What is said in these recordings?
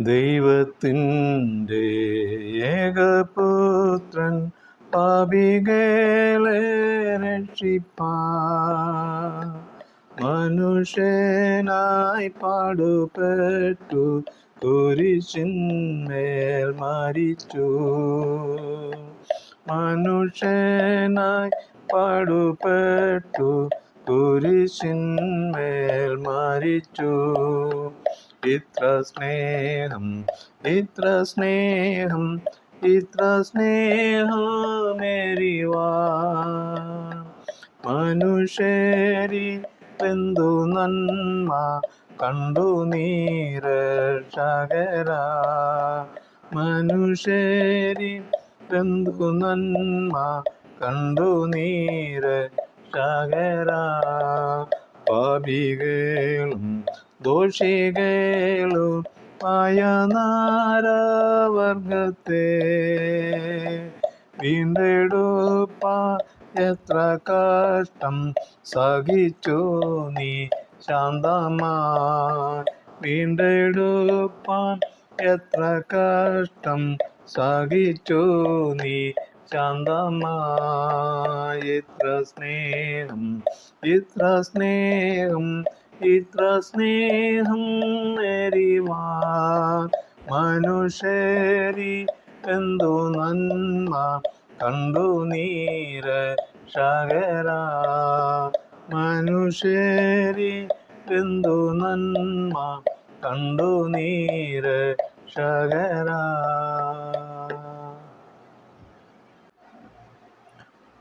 ദൈവത്തിന്റെ ഏകപുത്രൻ പാപികളെ രക്ഷിപ്പാ മനുഷ്യനായി പാടുപെട്ടു കുരിശിന്മേൽ മരിച്ചു. മനുഷ്യനായി പാടുപെട്ടു കുരിശിന്മേൽ മരിച്ചു. ഇത്ര സ്നേഹം ഇത്ര സ്നേഹം ഇത്ര സ്നേഹമേരിവാ മനുഷ്യരി എന്തു നന്മ കണ്ടു നീരക്ഷകര മനുഷ്യരി എന്തു നന്മ കണ്ടു നീരക്ഷകര പാപികളും ദോഷികളും ആയ നാരവർഗത്തെ വീണ്ടെടുപ്പ. എത്ര കഷ്ടം സഹിച്ചു നീ ശാന്തമായി വീണ്ടെടുപ്പാൻ എത്ര കഷ്ടം സഹിച്ചു നീ ശാന്തമായി ഇത്ര സ്നേഹം ഇത്ര സ്നേഹം ഇത്ര സ്നേഹം എരിവാൻ മനുഷ്യരി എന്തു നന്മ കണ്ടു നീര ശകര മനുഷ്യരി എന്തു നന്മ കണ്ടു നീര ശകര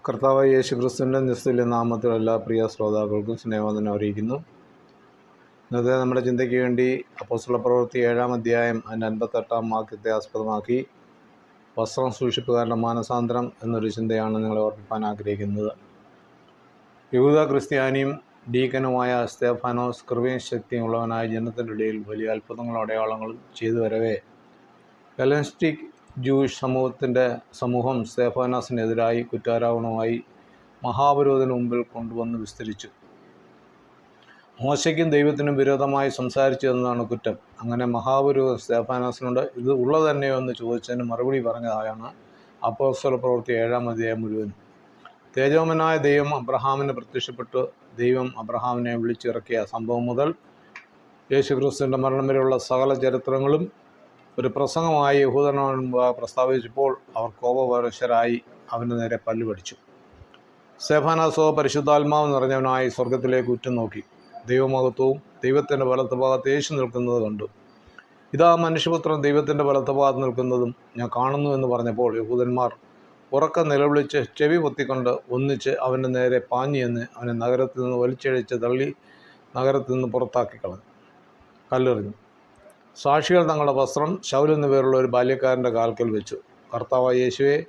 കർത്താവ് യേശു ക്രിസ്തുവിന്റെ നിസ്തുല്യ നാമത്തിൽ എല്ലാ പ്രിയ ശ്രോതാക്കൾക്കും സ്നേഹവന്ദനം അറിയിക്കുന്നു. ഇന്നത്തെ നമ്മുടെ ചിന്തയ്ക്ക് വേണ്ടി അപ്പോസ്തല പ്രവൃത്തി ഏഴാം അധ്യായം അതിന്റെ അൻപത്തെട്ടാം വാക്യത്തെ ആസ്പദമാക്കി വസ്ത്രം സൂക്ഷിപ്പുകാരുടെ മാനസാന്തരം എന്നൊരു ചിന്തയാണ് നിങ്ങളെ ഓർപ്പിക്കാൻ ആഗ്രഹിക്കുന്നത്. യഹൂദ ക്രിസ്ത്യാനിയും ഡീക്കനുമായ സ്തേഫാനോസ് കൃപയും ശക്തിയുള്ളവനായ ജനത്തിന്റെ ഇടയിൽ വലിയ അത്ഭുതങ്ങളും അടയാളങ്ങളും ചെയ്തു വരവേ ഹെലൻസ്റ്റിക് ജൂയിഷ് സമൂഹത്തിന്റെ സമൂഹം സ്റ്റേഫാനാസിനെതിരായി കുറ്റാരോപണമായി മഹാപുരോധന മുമ്പിൽ കൊണ്ടുവന്ന് വിസ്തരിച്ചു. മോശയ്ക്കും ദൈവത്തിനും വിരോധമായി സംസാരിച്ചു എന്നതാണ് കുറ്റം. അങ്ങനെ മഹാപുരോഹിതൻ സ്തേഫാനോസിനോട് ഇത് ഉള്ളത് തന്നെയോ എന്ന് ചോദിച്ചതിന് മറുപടി പറഞ്ഞതായാണ് അപ്പോസ്തല പ്രവൃത്തി ഏഴാം അധ്യായം മുഴുവൻ തേജോമനായ ദൈവം അബ്രഹാമിന് പ്രത്യക്ഷപ്പെട്ട്. ദൈവം അബ്രഹാമിനെ വിളിച്ചിറക്കിയ സംഭവം മുതൽ യേശുക്രിസ്തുവിന്റെ മരണം വരെയുള്ള സകല ചരിത്രങ്ങളും ഒരു പ്രസംഗമായി യഹൂദനോട് പ്രസ്താവിച്ചപ്പോൾ അവർ കോപപരശരായി അവന്റെ നേരെ പല്ലുപടിച്ചു സേഫാനാസോ പരിശുദ്ധാത്മാവ് നിറഞ്ഞവനായി സ്വർഗത്തിലേക്ക് ഉറ്റുനോക്കി ദൈവമഹത്വവും ദൈവത്തിന്റെ വലത്ത് ഭാഗത്ത് യേശു നിൽക്കുന്നത് കണ്ടു. ഇതാ മനുഷ്യപുത്രൻ ദൈവത്തിന്റെ വലത്ത് ഭാഗത്ത് നിൽക്കുന്നതും ഞാൻ കാണുന്നു എന്ന് പറഞ്ഞപ്പോൾ യഹൂദന്മാർ ഉറക്കം നിലവിളിച്ച് ചെവി പൊത്തിക്കൊണ്ട് ഒന്നിച്ച് അവന്റെ നേരെ പാഞ്ഞെന്ന് അവനെ നഗരത്തിൽ നിന്ന് വലിച്ചഴിച്ച് തള്ളി നഗരത്തിൽ നിന്ന് പുറത്താക്കി കളഞ്ഞു. കല്ലെറിഞ്ഞു. സാക്ഷികൾ തങ്ങളുടെ വസ്ത്രം ശൗൽ പേരുള്ള ഒരു ബാല്യക്കാരന്റെ കാൽക്കൽ വെച്ചു. കർത്താവ് യേശുവെ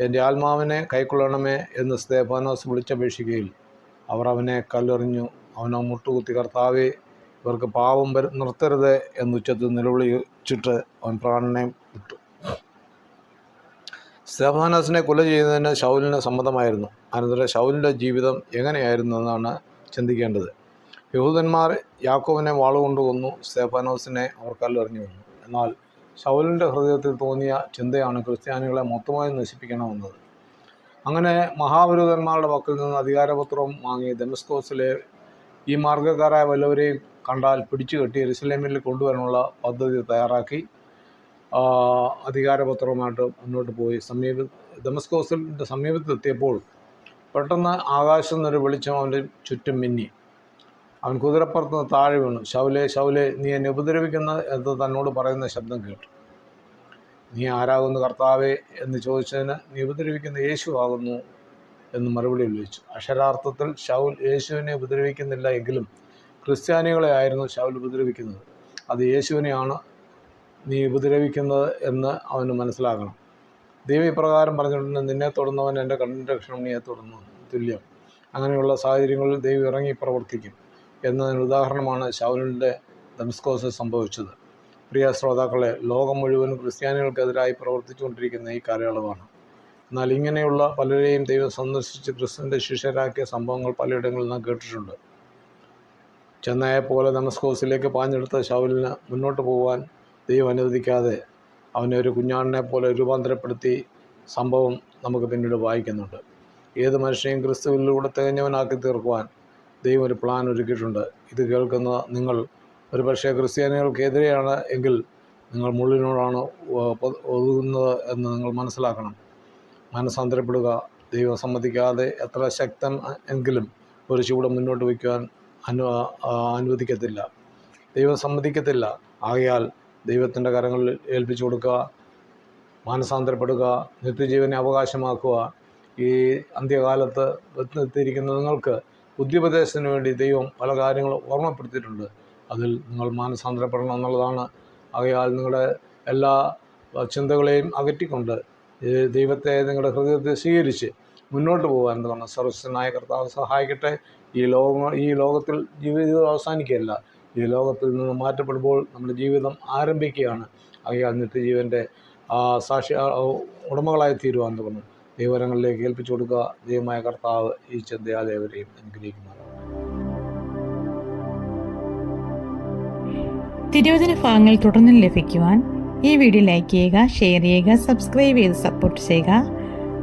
എന്റെ ആത്മാവിനെ കൈക്കൊള്ളണമേ എന്ന് സ്തേഫാനോസ് വിളിച്ചപേക്ഷിക്കുകയിൽ അവർ അവനെ കല്ലെറിഞ്ഞു. അവനോ മുട്ടുകുത്തി കർത്താവെ ഇവർക്ക് പാവം വര നിർത്തരുത് എന്നുച്ചത്തിൽ നിലവിളിച്ചിട്ട് അവൻ പ്രാണനെ വിട്ടു. സ്തേഫാനോസിനെ കൊല ചെയ്യുന്നതിന് ശൗലിന് സമ്മതമായിരുന്നു. അനന്തരം ശൗലിന്റെ ജീവിതം എങ്ങനെയായിരുന്നു എന്നാണ് ചിന്തിക്കേണ്ടത്. യഹൂദന്മാർ യാക്കോവിനെ വാളുകൊണ്ട് കൊന്നു സ്തേഫാനോസിനെ അവർ കല്ലെറിഞ്ഞു കൊന്നു. എന്നാൽ ശൗലിന്റെ ഹൃദയത്തിൽ തോന്നിയ ചിന്തയാണ് ക്രിസ്ത്യാനികളെ മൊത്തമായി നശിപ്പിക്കണമെന്നത്. അങ്ങനെ മഹാവിരോധന്മാരുടെ പക്കൽ നിന്ന് അധികാരപത്രം വാങ്ങി ദമസ്കോസിലെ ഈ മാർഗക്കാരായ വല്ലവരെയും കണ്ടാൽ പിടിച്ചു കെട്ടി എരുസലേമിൽ കൊണ്ടുവരാനുള്ള പദ്ധതി തയ്യാറാക്കി അധികാരപത്രവുമായിട്ട് മുന്നോട്ട് പോയി. സമീപ ദമസ്കോസിന്റെ സമീപത്തെത്തിയപ്പോൾ പെട്ടെന്ന് ആകാശം നിന്നൊരു വെളിച്ചം അവന്റെ ചുറ്റും മിന്നി. അവൻ കുതിരപ്പുറത്ത് നിന്ന് താഴെ വീണു. ശൗലെ ശൗലെ നീ എന്നെ ഉപദ്രവിക്കുന്ന എന്ന് തന്നോട് പറയുന്ന ശബ്ദം കേട്ടു. നീ ആരാകുന്നു കർത്താവേ എന്ന് ചോദിച്ചതിന് നീ ഉപദ്രവിക്കുന്ന യേശു ആകുന്നു എന്ന് മറുപടി ഉപയോഗിച്ചു അക്ഷരാർത്ഥത്തിൽ ശൗൽ യേശുവിനെ ഉപദ്രവിക്കുന്നില്ല എങ്കിലും ക്രിസ്ത്യാനികളെ ആയിരുന്നു ശൗൽ ഉപദ്രവിക്കുന്നത്. അത് യേശുവിനെയാണ് നീ ഉപദ്രവിക്കുന്നത് എന്ന് അവന് മനസ്സിലാക്കണം ദൈവം ഇപ്രകാരം പറഞ്ഞിട്ടുണ്ട് നിന്നെ തൊടുന്നവൻ എന്റെ കണ്ണിന്റെ ക്ഷണം നീയെ തൊടുന്നു തുല്യം. അങ്ങനെയുള്ള സാഹചര്യങ്ങളിൽ ദൈവം ഇറങ്ങി പ്രവർത്തിക്കും. എന്നതിന് ഉദാഹരണമാണ് ശൗലിന്റെ ദംസ്കോസ് സംഭവിച്ചത്. പ്രിയ ശ്രോതാക്കളെ ലോകം മുഴുവനും ക്രിസ്ത്യാനികൾക്കെതിരായി പ്രവർത്തിച്ചുകൊണ്ടിരിക്കുന്ന ഈ കാലയളവാണ്. എന്നാൽ ഇങ്ങനെയുള്ള പലരെയും ദൈവം സന്ദർശിച്ച് ക്രിസ്തുവിന്റെ ശിഷ്യരാക്കിയ സംഭവങ്ങൾ പലയിടങ്ങളിൽ നാം കേട്ടിട്ടുണ്ട്. ചെന്നൈയെ പോലെ ദമസ്കോസിലേക്ക് പാഞ്ഞെടുത്ത ശൗലിന് മുന്നോട്ട് പോകാൻ ദൈവം അനുവദിക്കാതെ അവനെ ഒരു കുഞ്ഞാടിനെ പോലെ രൂപാന്തരപ്പെടുത്തി സംഭവം നമുക്ക് പിന്നീട് വായിക്കുന്നുണ്ട്. ഏത് മനുഷ്യനെയും ക്രിസ്തുവിലൂടെ തികഞ്ഞവനാക്കി തീർക്കുവാൻ ദൈവം ഒരു പ്ലാൻ ഒരുക്കിയിട്ടുണ്ട്. ഇത് കേൾക്കുന്ന നിങ്ങൾ ഒരു പക്ഷേ ക്രിസ്ത്യാനികൾക്കെതിരെയാണ് എങ്കിൽ നിങ്ങൾ മുള്ളിനോടാണ് ഒതുങ്ങുന്നത് എന്ന് നിങ്ങൾ മനസ്സിലാക്കണം. മനസ്സാന്തരപ്പെടുക ദൈവം സമ്മതിക്കാതെ എത്ര ശക്തൻ എങ്കിലും ഒരു ചൂട് മുന്നോട്ട് വയ്ക്കുവാൻ അനു അനുവദിക്കത്തില്ല. ദൈവം സമ്മതിക്കത്തില്ല. ആകയാൽ ദൈവത്തിന്റെ കരങ്ങളിൽ ഏൽപ്പിച്ചു കൊടുക്കുക മാനസാന്തരപ്പെടുക നിത്യജീവനെ അവകാശമാക്കുക. ഈ അന്ത്യകാലത്ത് എത്തിയിരിക്കുന്ന നിങ്ങൾക്ക് ബുദ്ധിപദേശത്തിന് വേണ്ടി ദൈവം പല കാര്യങ്ങളും ഓർമ്മപ്പെടുത്തിയിട്ടുണ്ട്. അതിൽ നിങ്ങൾ മാനസാന്തരപ്പെടണം എന്നുള്ളതാണ്. ആകയാൽ നിങ്ങളുടെ എല്ലാ ചിന്തകളെയും അകറ്റിക്കൊണ്ട് ദൈവത്തെ നിങ്ങളുടെ ഹൃദയത്തെ സ്വീകരിച്ച് മുന്നോട്ട് പോകാൻ എന്താണ് സർവസ്വനായ കർത്താവ് സഹായിക്കട്ടെ. ഈ ലോകം ഈ ലോകത്തിൽ ജീവിതം അവസാനിക്കുകയല്ല. ഈ ലോകത്തിൽ നിന്ന് മാറ്റപ്പെടുമ്പോൾ നമ്മുടെ ജീവിതം ആരംഭിക്കുകയാണ്. ആകയാൽ നിത്യജീവന്റെ സാക്ഷി ഉടമകളായി തീരുവാൻ തോന്നുന്നു ദൈവരങ്ങളിലേക്ക് ഏൽപ്പിച്ചു കൊടുക്കുക. ദൈവമായ കർത്താവ് ഈ ചിന്തയാലേവരെയും അനുഗ്രഹിക്കുന്നു തിരുവചന ഭാഗങ്ങൾ തുടർന്നും ലഭിക്കുവാൻ ഈ വീഡിയോ ലൈക്ക് ചെയ്യുക ഷെയർ ചെയ്യുക സബ്സ്ക്രൈബ് ചെയ്ത് സപ്പോർട്ട് ചെയ്യുക.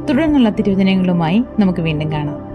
തുടർന്നുള്ള തിരുവചനങ്ങളുമായി നമുക്ക് വീണ്ടും കാണാം.